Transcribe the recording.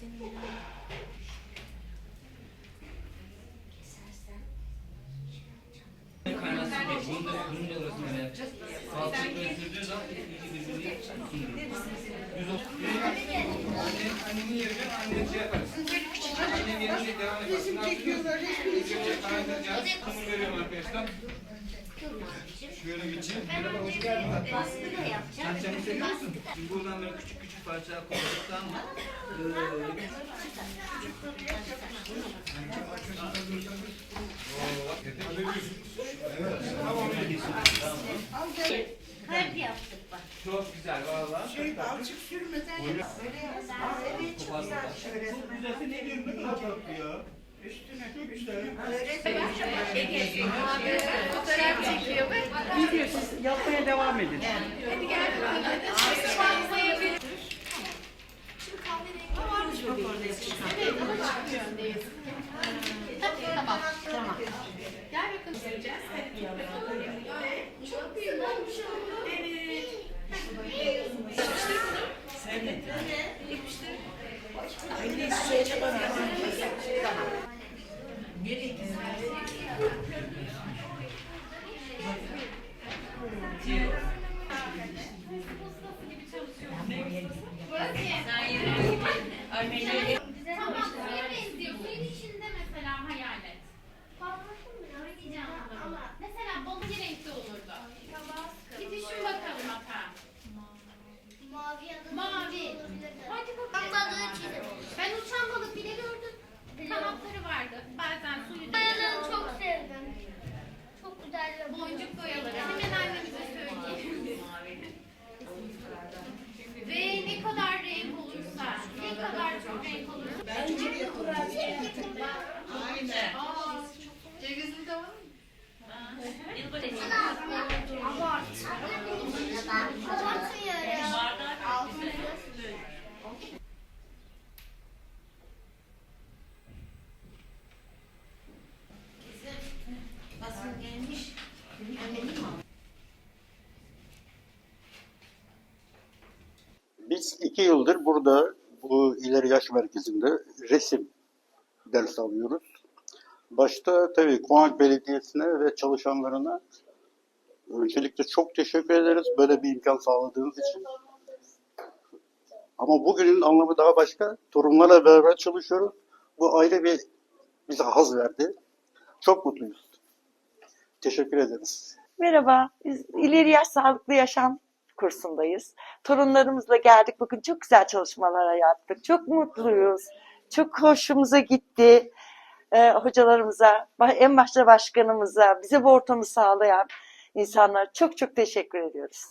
Diye. Bunun da, bunun da öyle yapacağız. Salçayı böyle sürdüğü zaman olsun. Annem, annemin yerine annem şey yaparız. Annem yerine devam eder. Resim çekiyorlar. Resim kaydıracağız. Hamur veriyorum arkadaşlar. Şöyle geçeyim. Merhaba, hoş geldin. Sen çayı seviyor musun? Şimdi buradan böyle küçük küçük parçalar koyduktan eee, Kalp yaptık bak. çok güzel valla. Şey balçık sürmeden yap. Böyle yapsana. Evet çok güzel. Şöyle Çok güzelse ne diyorum ne kadar tatlı ya. üstüne üstüne. Öğretmen. Fotoğraf çekiyor Video siz yapmaya devam edin. hadi gel. Tamam. Tamam. Gel bakalım göreceğiz. Çok büyük olmuş. Evet. Yapıştır bunu. Yapıştır. Tamam और मैंने Biz iki yıldır burada bu ileri yaş merkezinde resim ders alıyoruz. Başta tabii Konak Belediyesi'ne ve çalışanlarına öncelikle çok teşekkür ederiz böyle bir imkan sağladığınız için. Ama bugünün anlamı daha başka. Torunlarla beraber çalışıyoruz. Bu ayrı bir bize haz verdi. Çok mutluyuz. Teşekkür ederiz. Merhaba, biz İleri Yaş Sağlıklı Yaşam kursundayız. Torunlarımızla geldik. Bugün çok güzel çalışmalar yaptık. Çok mutluyuz. Çok hoşumuza gitti. Ee, hocalarımıza, en başta başkanımıza, bize bu ortamı sağlayan insanlara çok çok teşekkür ediyoruz.